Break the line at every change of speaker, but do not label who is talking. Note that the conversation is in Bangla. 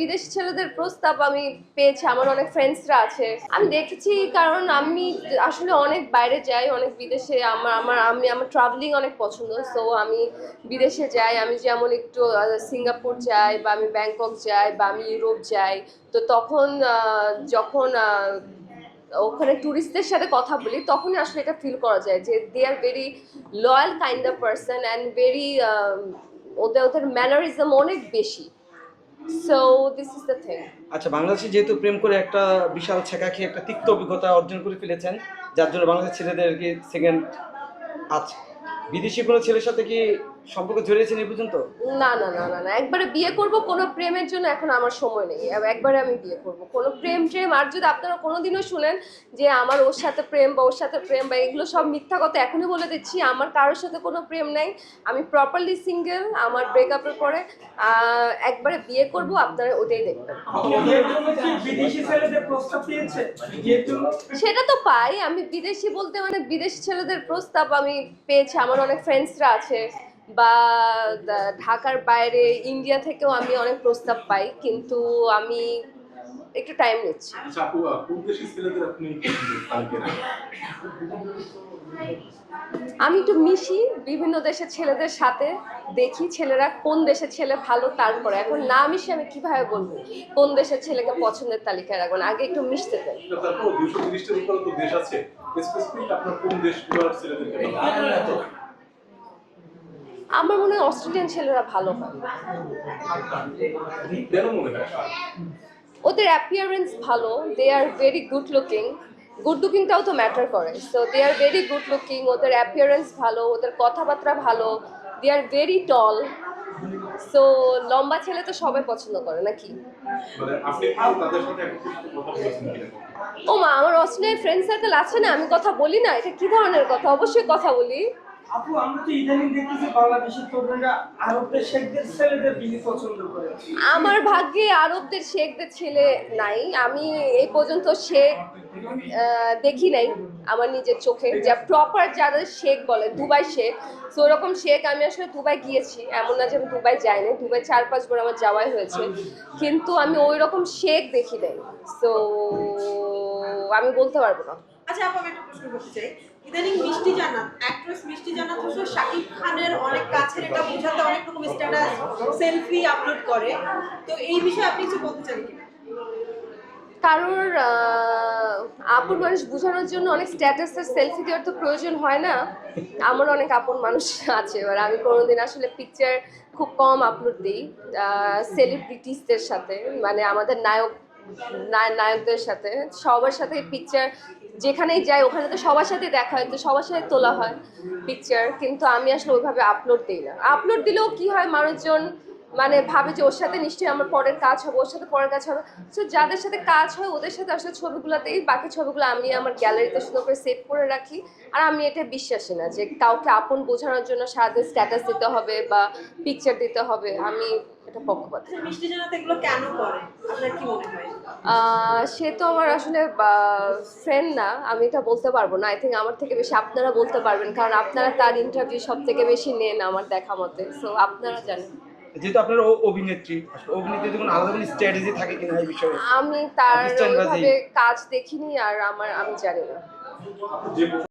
বিদেশি ছেলেদের প্রস্তাব আমি পেয়েছি, আমার অনেক ফ্রেন্ডসরা আছে। আমি দেখেছি কারণ আমি আসলে অনেক বাইরে যাই, অনেক বিদেশে, আমার আমার, আমি, আমার ট্রাভেলিং অনেক পছন্দ। সো আমি বিদেশে যাই, আমি যেমন একটু সিঙ্গাপুর যাই বা আমি ব্যাংকক যাই বা আমি ইউরোপ যাই, তো তখন যখন ওখানে ট্যুরিস্টদের সাথে কথা বলি, তখনই আসলে এটা ফিল করা যায় যে they are very loyal kind of person and very ওদের ওদের ম্যানারিজম অনেক বেশি। So this is the thing
আচ্ছা বাংলাদেশে যেহেতু প্রেম করে একটা বিশাল ছেঁকা খেয়ে একটা তিক্ত অভিজ্ঞতা অর্জন করে ফেলেছেন, যার জন্য বাংলাদেশের ছেলেদের কি সেকেন্ড আছে। বিদেশি কোনো ছেলের সাথে কি সম্পর্ক জড়িয়েছেন এই পর্যন্ত?
না না না না না। একবারে বিয়ে করব কোনো প্রেমের জন্য এখন আমার সময় নেই। একবারে আমি বিয়ে করব। কোনো প্রেম প্রেম আর যদি আপনারা কোনোদিনও শুনেন যে আমার ওর সাথে প্রেম বা ওর সাথে প্রেম বা এগুলো সব মিথ্যা কথা এখনই বলে দিচ্ছি আমার কারোর সাথে কোনো প্রেম নেই। আমি প্রপারলি সিঙ্গেল আমার ব্রেকআপের পরে একবারে বিয়ে করব আপনারা ওটাই দেখবেন।
বিদেশি ছেলেদের প্রস্তাব দিয়েছে? যেহেতু
সেটা তো পাই। আমি বিদেশি বলতে মানে বিদেশি ছেলেদের প্রস্তাব আমি পেয়েছি। আমার অনেক ফ্রেন্ডসরা আছে। বা ঢাকার বাইরে ইন্ডিয়া থেকেও আমি অনেক প্রস্তাব পাই কিন্তু আমি একটু টাইম নিচ্ছি।
আচ্ছা?
আমি একটু মিশি বিভিন্ন দেশের ছেলেদের সাথে দেখি ছেলেরা কোন দেশের ছেলে ভালো তারপরে এখন না মিশে আমি কীভাবে বলব? কোন দেশের ছেলেকে পছন্দের তালিকায় রাখবেন আগে একটু মিশতে
তো দেশ আছে স্পেসিফিক আপনার কোন দেশগুলোর ছেলেদেরকে ভালো লাগে?
আমার মনে হয় অস্ট্রেলিয়ান ছেলেরা ভালো। হয়। ওদের অ্যাপিয়ারেন্স ভালো they are very good looking good লুকিংটাও তো ম্যাটার করে। So they are very good looking ওদের অ্যাপিয়ারেন্স ভালো ওদের কথাবার্তা ভালো। They are very tall so লম্বা ছেলে তো সবাই পছন্দ করে নাকি?
মানে
ও মা আমার অস্ট্রেলিয়ার ফ্রেন্ড সার্কেল আছে না? আমি কথা বলি না? এটা কি ধরনের কথা? অবশ্যই কথা বলি।
আপু আমরা তো ইদানিং দেখতেছি বাংলাদেশের তরুণরা আরবদের শেখদের ছেলেদের বেশি পছন্দ করে।
আমার ভাগ্যে আরবদের শেখদের ছেলে নাই। আমি এই পর্যন্ত শেখ দেখি নাই আমার নিজের চোখে। যা প্রপার যাদের শেখ বলে দুবাই শেখ। তো ওরকম শেখ আমি আসলে দুবাই গিয়েছি। এমন না যে আমি দুবাই যাইনি দুবাই চার পাঁচবার আমার যাওয়াই হয়েছে। কিন্তু আমি ওই রকম শেখ দেখি নাই। তো আমি বলতে পারব না।
আচ্ছা আপু আমি একটা প্রশ্ন করতে চাই। ইদানিং মিষ্টি অ্যাক্ট্রেস মিষ্টি শাকিব খানের অনেক কাছের, এটা বোঝাতে অনেক রকম স্ট্যাটাস সেলফি আপলোড করে। তো এই বিষয়ে আপনি কিছু বলতে চান
কারোর আপন মানুষ বোঝানোর জন্য অনেক স্ট্যাটাসের সেলফি দেওয়ার তো প্রয়োজন হয় না। আমার অনেক আপন মানুষ আছে, এবার আমি কোনোদিন আসলে পিকচার খুব কম আপলোড দিই সেলিব্রিটিসদের সাথে মানে আমাদের নায়ক নায়- নায়কদের সাথে, সবার সাথে পিকচার যেখানেই যাই, ওখানে তো সবার সাথে দেখা হয়, তো সবার সাথে তোলা হয় পিকচার কিন্তু আমি আসলে ওইভাবে আপলোড দিই না। আপলোড দিলেও কি হয়, মানুষজন মানে ভাবে যে ওর সাথে নিশ্চয়ই আমার পরের কাজ হবে ওর সাথে পরের কাজ হবে। তো যাদের সাথে কাজ হয় ওদের সাথে আসলে ছবিগুলোতেই বাকি ছবিগুলো আমি আমার গ্যালারিতে সুন্দর করে সেভ করে রাখি। আর আমি এটা বিশ্বাসী না যে কাউকে আপন বোঝানোর জন্য সারাদিন স্ট্যাটাস দিতে হবে বা পিকচার দিতে হবে। আমি এটা পক্ষপাত।
আচ্ছা, মিষ্টি জান্নাত এগুলো কেন করে? আপনার কি মনে হয়?
সে তো আমার আসলে ফ্রেন্ড না আমি এটা বলতে পারব না। আই থিঙ্ক আমার থেকে বেশি আপনারা বলতে পারবেন কারণ আপনারা তার ইন্টারভিউ সব থেকে বেশি নেন আমার দেখা মতে। সো আপনারা জানেন।
যেহেতু আপনার অভিনেত্রী অভিনেত্রী আসলে কোনো আলাদা কোনো স্ট্র্যাটেজি থাকে কিনা এই বিষয়ে
আমি তার। ওইভাবে কাজ দেখিনি আর আমার আমি জানি না